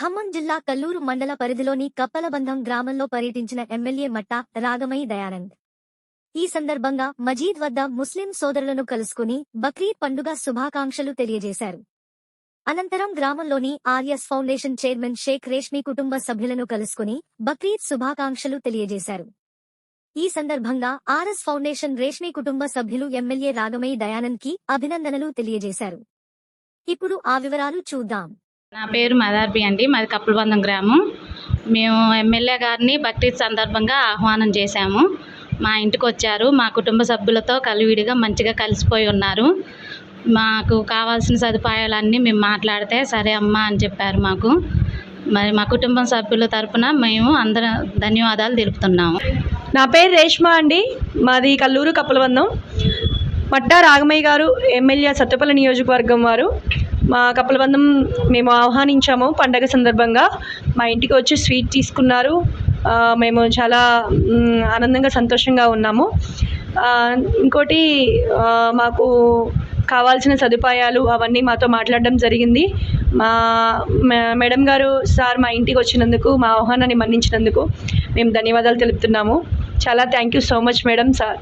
ఖమ్మం జిల్లా కల్లూరు మండల పరిధిలోని కప్పలబంధం గ్రామంలో పర్యటించిన ఎమ్మెల్యే మట్టా రాగమై దయానంద్. ఈ సందర్భంగా మజీద్ వద్ద ముస్లిం సోదరులను కలుసుకుని బక్రీద్ పండుగ శుభాకాంక్షలు తెలియజేశారు. అనంతరం గ్రామంలోని ఆర్యస్ ఫౌండేషన్ చైర్మన్ షేక్ రేష్మి కుటుంబ సభ్యులను కలుసుకుని బక్రీద్ శుభాకాంక్షలు తెలియజేశారు. ఈ సందర్భంగా ఆర్ఎస్ ఫౌండేషన్ రేష్మి కుటుంబ సభ్యులు ఎమ్మెల్యే రాగమై దయానంద్కి అభినందనలు తెలియజేశారు. ఇప్పుడు ఆ వివరాలు చూద్దాం. నా పేరు మదార్బి అండి. మాది కప్పులబంధం గ్రామం. మేము ఎమ్మెల్యే గారిని బక్రీద్ సందర్భంగా ఆహ్వానం చేశాము. మా ఇంటికి వచ్చారు. మా కుటుంబ సభ్యులతో కలివిడిగా మంచిగా కలిసిపోయి ఉన్నారు. మాకు కావాల్సిన సదుపాయాలన్నీ మేము మాట్లాడితే సరే అమ్మా అని చెప్పారు మాకు. మరి మా కుటుంబ సభ్యుల తరపున మేము అందరం ధన్యవాదాలు తెలుపుతున్నాము. నా పేరు రేష్మా అండి. మాది కల్లూరు కప్పలబంధం మట్టా రాగమయ్య గారు ఎమ్మెల్యే సత్యపల్లి నియోజకవర్గం వారు. మా కపలబంధం మేము ఆహ్వానించాము పండగ సందర్భంగా. మా ఇంటికి వచ్చి స్వీట్ తీసుకున్నారు. మేము చాలా ఆనందంగా సంతోషంగా ఉన్నాము. ఇంకోటి మాకు కావాల్సిన సదుపాయాలు అవన్నీ మాతో మాట్లాడడం జరిగింది. మా మేడం గారు సార్ మా ఇంటికి వచ్చినందుకు మా ఆహ్వానాన్ని మన్నించినందుకు మేము ధన్యవాదాలు తెలుపుతున్నాము. చాలా thank you so much madam sir.